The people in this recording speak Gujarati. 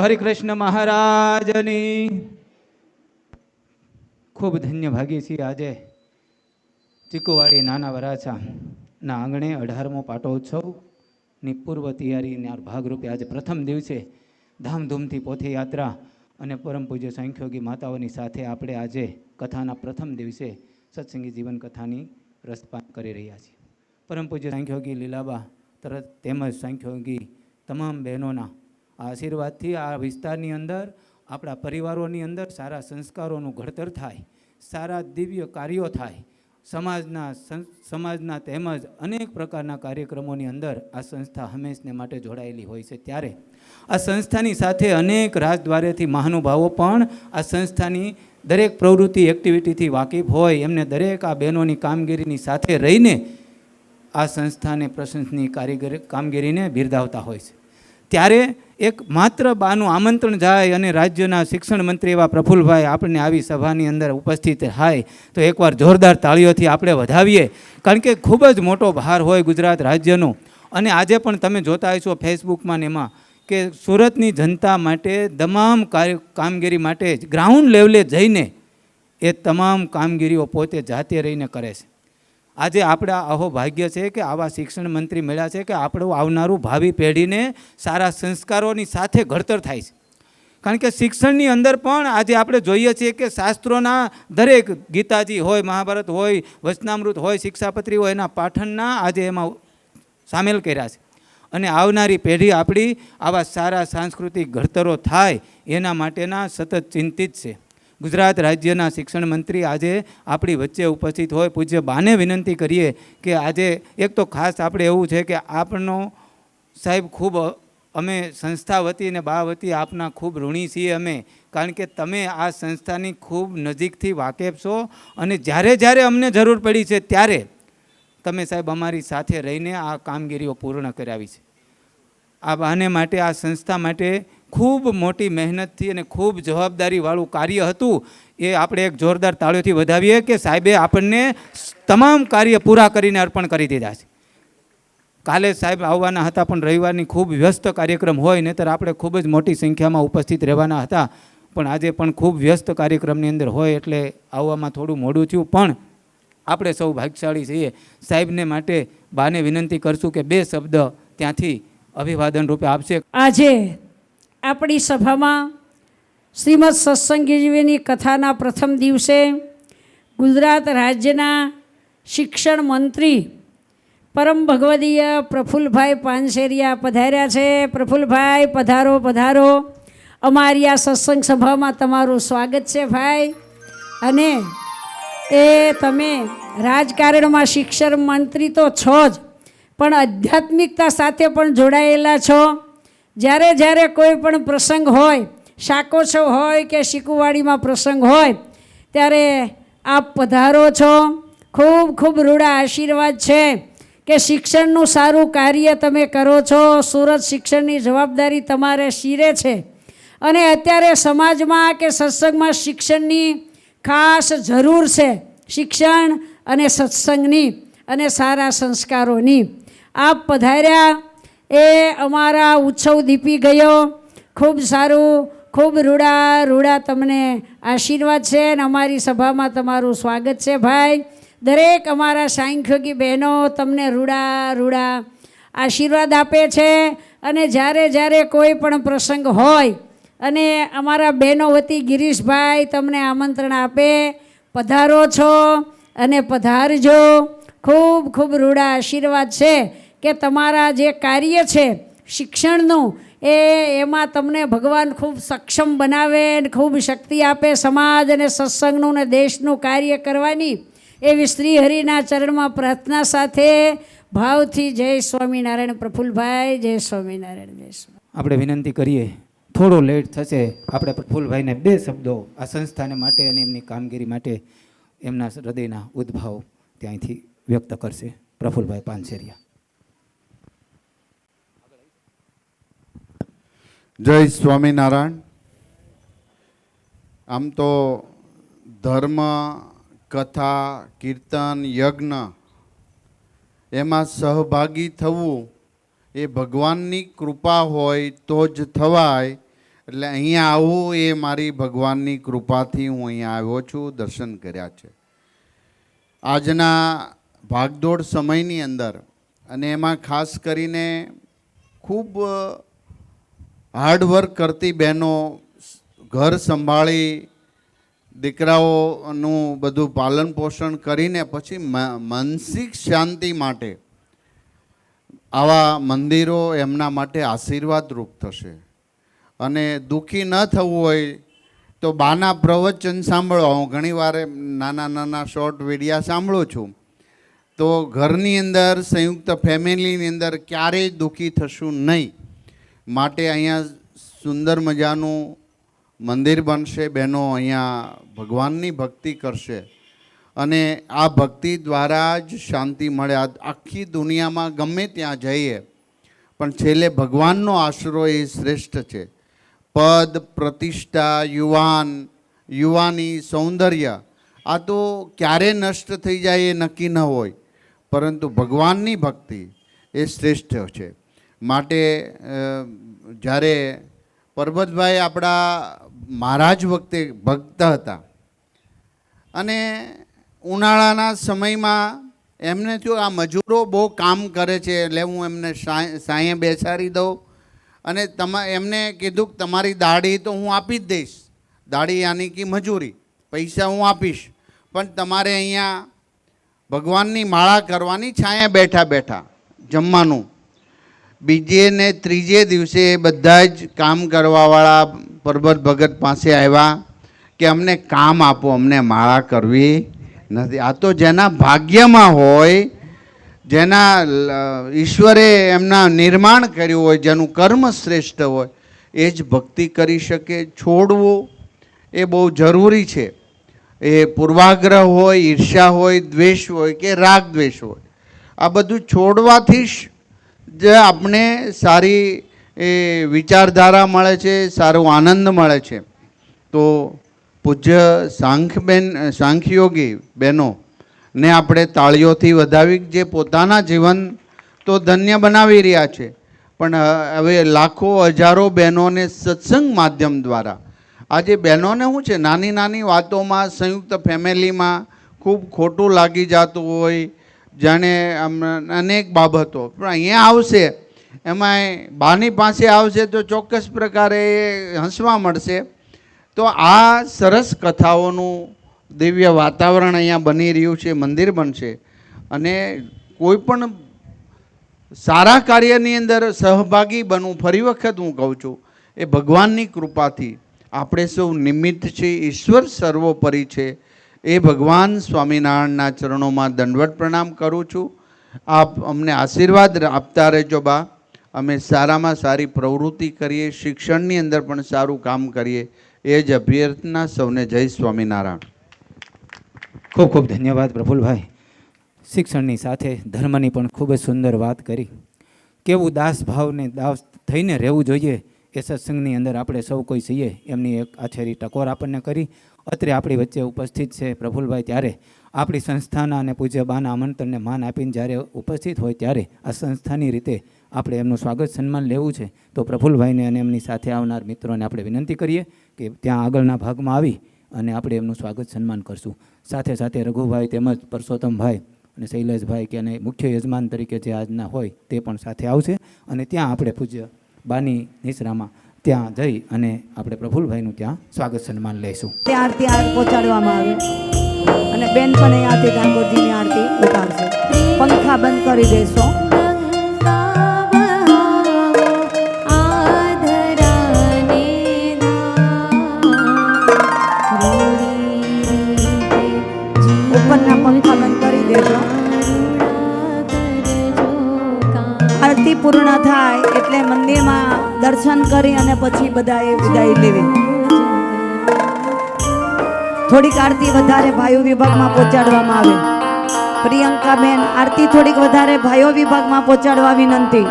હરિકૃષ્ણ મહારાજની. ખૂબ ધન્ય ભાગી છીએ આજે ચીકુવાડી નાના વરાછા આંગણે અઢારમો પાટોત્સવની પૂર્વ તૈયારીના ભાગરૂપે આજે પ્રથમ દિવસે ધામધૂમથી પોથીયાત્રા અને પરમ પૂજ્ય સાંખ્યોગી માતાઓની સાથે આપણે આજે કથાના પ્રથમ દિવસે સત્સંગી જીવન કથાની રસપાન કરી રહ્યા છીએ. પરમ પૂજ્ય સાંખ્યોગી લીલાબા તરત તેમજ સાંખ્યોગી તમામ બહેનોના આશીર્વાદથી આ વિસ્તારની અંદર, આપણા પરિવારોની અંદર સારા સંસ્કારોનું ઘડતર થાય, સારા દિવ્ય કાર્યો થાય. સમાજના સમાજના તેમજ અનેક પ્રકારના કાર્યક્રમોની અંદર આ સંસ્થા હંમેશને માટે જોડાયેલી હોય છે ત્યારે. આ સંસ્થાની સાથે અનેક રાજદ્વારેથી મહાનુભાવો પણ આ સંસ્થાની દરેક પ્રવૃત્તિ, એક્ટિવિટીથી વાકેફ હોય. એમને દરેક આ બહેનોની કામગીરીની સાથે રહીને આ સંસ્થાને પ્રશંસની કારીગર, કામગીરીને બિરદાવતા હોય છે. ત્યારે એક માત્ર બાનું આમંત્રણ જાય અને રાજ્યના શિક્ષણ મંત્રી એવા પ્રફુલ્લભાઈ આપણને આવી સભાની અંદર ઉપસ્થિત થાય, તો એકવાર જોરદાર તાળીઓથી આપણે વધાવીએ. કારણ કે ખૂબ જ મોટો ભાર હોય ગુજરાત રાજ્યનો. અને આજે પણ તમે જોતા હશો ફેસબુકમાં ને એમાં કે સુરતની જનતા માટે તમામ કામગીરી માટે ગ્રાઉન્ડ લેવલે જઈને એ તમામ કામગીરીઓ પોતે જાતે રહીને કરે છે. આજે આપણા અહો ભાગ્ય છે કે આવા શિક્ષણ મંત્રી મળ્યા છે કે આપણું આવનારું ભાવિ પેઢીને સારા સંસ્કારોની સાથે ઘડતર થાય છે. કારણ કે શિક્ષણની અંદર પણ આજે આપણે જોઈએ છીએ કે શાસ્ત્રોના દરેક ગીતાજી હોય, મહાભારત હોય, વચનામૃત હોય, શિક્ષાપત્રી હોય, એના પાઠનના આજે એમાં સામેલ કર્યા છે. અને આવનારી પેઢી આપણી આવા સારા સાંસ્કૃતિક ઘડતરો થાય એના માટેના સતત ચિંતિત છે. ગુજરાત રાજ્યના શિક્ષણ મંત્રી આજે આપણી વચ્ચે ઉપસ્થિત હોય, પૂજ્ય બાને વિનંતી કરીએ કે આજે એક તો ખાસ આપણે એવું છે કે આપનો સાહેબ ખૂબ, અમે સંસ્થા વતી અને બા વતી આપના ખૂબ ઋણી છીએ અમે. કારણ કે તમે આ સંસ્થાની ખૂબ નજીકથી વાકેફ છો અને જ્યારે જ્યારે અમને જરૂર પડી છે ત્યારે તમે સાહેબ અમારી સાથે રહીને આ કામગીરીઓ પૂર્ણ કરાવી છે. આ બહાને માટે, આ સંસ્થા માટે ખૂબ મોટી મહેનતથી અને ખૂબ જવાબદારીવાળું કાર્ય હતું, એ આપણે એક જોરદાર તાળીઓથી વધાવીએ કે સાહેબે આપણને તમામ કાર્ય પૂરા કરીને અર્પણ કરી દીધા છે. કાલે સાહેબ આવવાના હતા, પણ રવિવારની ખૂબ વ્યસ્ત કાર્યક્રમ હોય, નહીતર આપણે ખૂબ જ મોટી સંખ્યામાં ઉપસ્થિત રહેવાના હતા. પણ આજે પણ ખૂબ વ્યસ્ત કાર્યક્રમની અંદર હોય એટલે આવવામાં થોડું મોડું થયું, પણ આપણે સૌ ભાગ્યશાળી છીએ. સાહેબને માટે બાને વિનંતી કરશું કે બે શબ્દ ત્યાંથી અભિવાદન રૂપે આપશે. આજે આપણી સભામાં શ્રીમદ સત્સંગીજીવીની કથાના પ્રથમ દિવસે ગુજરાત રાજ્યના શિક્ષણ મંત્રી પરમ ભગવદીય પ્રફુલ્લભાઈ પાનસેરિયા પધાર્યા છે. પ્રફુલ્લભાઈ, પધારો પધારો. અમારી આ સત્સંગ સભામાં તમારું સ્વાગત છે ભાઈ. અને એ તમે રાજકારણમાં શિક્ષણ મંત્રી તો છો જ, પણ આધ્યાત્મિકતા સાથે પણ જોડાયેલા છો. જ્યારે જ્યારે કોઈ પણ પ્રસંગ હોય, શાકોત્સવ હોય કે શીકુવાડીમાં પ્રસંગ હોય, ત્યારે આપ પધારો છો. ખૂબ ખૂબ રૂડા આશીર્વાદ છે કે શિક્ષણનું સારું કાર્ય તમે કરો છો. સુરત શિક્ષણની જવાબદારી તમારે શીરે છે. અને અત્યારે સમાજમાં કે સત્સંગમાં શિક્ષણની ખાસ જરૂર છે. શિક્ષણ અને સત્સંગની અને સારા સંસ્કારોની. આપ પધાર્યા. એ અમારા ઉત્સવ દીપી ગયો. ખૂબ સારું, ખૂબ રૂડા રૂડા તમને આશીર્વાદ છે અને અમારી સભામાં તમારું સ્વાગત છે ભાઈ. દરેક અમારા સાંખ્યોગી બહેનો તમને રૂડા રૂડા આશીર્વાદ આપે છે અને જ્યારે જ્યારે કોઈ પણ પ્રસંગ હોય અને અમારા બહેનો વતી ગિરીશભાઈ તમને આમંત્રણ આપે, પધારો છો અને પધારજો. ખૂબ ખૂબ રૂડા આશીર્વાદ છે. કે તમારા જે કાર્ય છે, શિક્ષણનું, એ એમાં તમને ભગવાન ખૂબ સક્ષમ બનાવે અને ખૂબ શક્તિ આપે સમાજ અને સત્સંગનું ને દેશનું કાર્ય કરવાની, એવી શ્રી હરિના ચરણમાં પ્રાર્થના સાથે ભાવથી જય સ્વામિનારાયણ પ્રફુલ્લભાઈ જય સ્વામિનારાયણ, જય આપણે વિનંતી કરીએ, થોડો લેટ થશે, આપણે પ્રફુલ્લભાઈને બે શબ્દો આ સંસ્થાને માટે અને એમની કામગીરી માટે એમના હૃદયના ઉદ્ભાવ ત્યાંથી વ્યક્ત કરશે. પ્રફુલ્લભાઈ પાનસેરિયા. જય સ્વામિનારાયણ. આમ તો ધર્મ, કથા, કીર્તન, યજ્ઞ, એમાં સહભાગી થવું એ ભગવાનની કૃપા હોય તો જ થવાય. એટલે અહીંયા આવવું એ મારી ભગવાનની કૃપાથી હું અહીંયા આવ્યો છું, દર્શન કર્યા છે. આજના ભાગદોડ સમયની અંદર અને એમાં ખાસ કરીને ખૂબ હાર્ડવર્ક કરતી બહેનો ઘર સંભાળી, દીકરાઓનું બધું પાલન પોષણ કરીને પછી માનસિક શાંતિ માટે આવા મંદિરો એમના માટે આશીર્વાદરૂપ થશે. અને દુઃખી ન થવું હોય તો બાના પ્રવચન સાંભળો. હું ઘણીવાર નાના નાના શોર્ટ વિડીયા સાંભળું છું. તો ઘરની અંદર સંયુક્ત ફેમિલીની અંદર ક્યારેય દુઃખી થશું નહીં. માટે અહીંયા સુંદર મજાનું મંદિર બનશે, બહેનો અહીંયા ભગવાનની ભક્તિ કરશે. અને આ ભક્તિ દ્વારા જ શાંતિ મળે. આખી દુનિયામાં ગમે ત્યાં જઈએ, પણ છેલ્લે ભગવાનનો આશરો એ શ્રેષ્ઠ છે. પદ, પ્રતિષ્ઠા, યુવાન, યુવાની સૌંદર્ય, આ તો ક્યારે નષ્ટ થઈ જાય એ નક્કી ન હોય. પરંતુ ભગવાનની ભક્તિ એ શ્રેષ્ઠ છે. માટે જ્યારે પરબતભાઈ આપણા મહારાજ વખતે ભક્ત હતા અને ઉનાળાના સમયમાં એમને થયું, આ મજૂરો બહુ કામ કરે છે, એટલે હું એમને સાંય બેસાડી દઉં. અને તમા, એમને કીધું કે, તમારી દાઢી તો હું આપી જ દઈશ. દાઢી યાની કે મજૂરી. પૈસા હું આપીશ. પણ તમારે અહીંયા ભગવાનની માળા કરવાની છાયા બેઠા બેઠા જમવાનું. બીજે ને ત્રીજે દિવસે એ બધા જ કામ કરવાવાળા પરબત ભગત પાસે આવ્યા કે અમને કામ આપો, અમને માળા કરવી નથી. આ તો જેના ભાગ્યમાં હોય, જેના ઈશ્વરે એમના નિર્માણ કર્યું હોય, જેનું કર્મ શ્રેષ્ઠ હોય, એ જ ભક્તિ કરી શકે, છોડવું એ બહુ જરૂરી છે. એ પૂર્વાગ્રહ હોય, ઈર્ષ્યા હોય, દ્વેષ હોય કે રાગ દ્વેષ હોય, આ બધું છોડવાથી જ આપણે સારી, એ, વિચારધારા મળે છે, સારો આનંદ મળે છે. તો પૂજ્ય સાંખબેન, સાંખયોગી બહેનો ને આપણે તાળીઓથી વધાવી જે પોતાના જીવન તો ધન્ય બનાવી રહ્યા છે. પણ હવે લાખો, હજારો બહેનોને સત્સંગ માધ્યમ દ્વારા. આજે બહેનોને શું છે? નાની નાની વાતોમાં, સંયુક્ત ફેમિલીમાં ખૂબ ખોટું લાગી જતું હોય જાણે અનેક બાબતો. પણ અહીંયા આવશે. એમાંય બાની પાસે આવશે તો ચોક્કસ પ્રકારે હસવા મળશે. તો આ સરસ કથાઓનું દિવ્ય વાતાવરણ અહીંયા બની રહ્યું છે, મંદિર બનશે. અને કોઈ પણ સારા કાર્યની અંદર સહભાગી બનવું, ફરી વખત હું કહું છું, એ ભગવાનની કૃપાથી. આપણે સૌ નિમિત્ત છે, ઈશ્વર સર્વોપરી છે. એ ભગવાન સ્વામિનારાયણના ચરણોમાં દંડવત પ્રણામ કરું છું. આપ અમને આશીર્વાદ આપતા રહેજો બા. અમે સારામાં સારી પ્રવૃત્તિ કરીએ, શિક્ષણની અંદર પણ સારું કામ કરીએ. એ જ અભ્યર્થના સૌને જય સ્વામિનારાયણ. ખૂબ ખૂબ ધન્યવાદ પ્રફુલભાઈ. શિક્ષણની સાથે ધર્મની પણ ખૂબ જ સુંદર વાત કરી. કેવું દાસ ભાવને દાસ થઈને રહેવું જોઈએ એ સત્સંગની અંદર આપણે સૌ કોઈ છીએ, એમની એક આછેરી ટકોર આપણને કરી. અત્રે આપણી વચ્ચે ઉપસ્થિત છે પ્રફુલભાઈ ત્યારે આપણી સંસ્થાના અને પૂજ્ય બાના આમંત્રણને માન આપીને જ્યારે ઉપસ્થિત હોય ત્યારે આ સંસ્થાની રીતે આપણે એમનું સ્વાગત સન્માન લેવું છે. તો પ્રફુલભાઈને અને એમની સાથે આવનાર મિત્રોને આપણે વિનંતી કરીએ કે ત્યાં આગળના ભાગમાં આવી અને આપણે એમનું સ્વાગત સન્માન કરશું. સાથે સાથે રઘુભાઈ તેમજ પરસોત્તમભાઈ અને શૈલેષભાઈ કે અને મુખ્ય યજમાન તરીકે જે આજના હોય તે પણ સાથે આવશે અને ત્યાં આપણે પૂજ્ય બાની નિશ્રામાં ત્યાં જઈ અને આપણે પ્રફુલભાઈનું ત્યાં સ્વાગત સન્માન લઈશું. ત્યાં આરતી પહોંચાડવામાં આવે. અને બેન પણ આરતી ડાંગોરજીની આરતી ઉતારશે. પંખા બંધ કરી દેશો. દર્શન કરી અને પછી બધાએ વિદાય લેવી. થોડીક આરતી વધારે ભાઈઓ વિભાગમાં પહોંચાડવામાં આવે. પ્રિયંકાબેન, આરતી થોડીક વધારે ભાઈઓ વિભાગમાં પહોંચાડવા વિનંતી.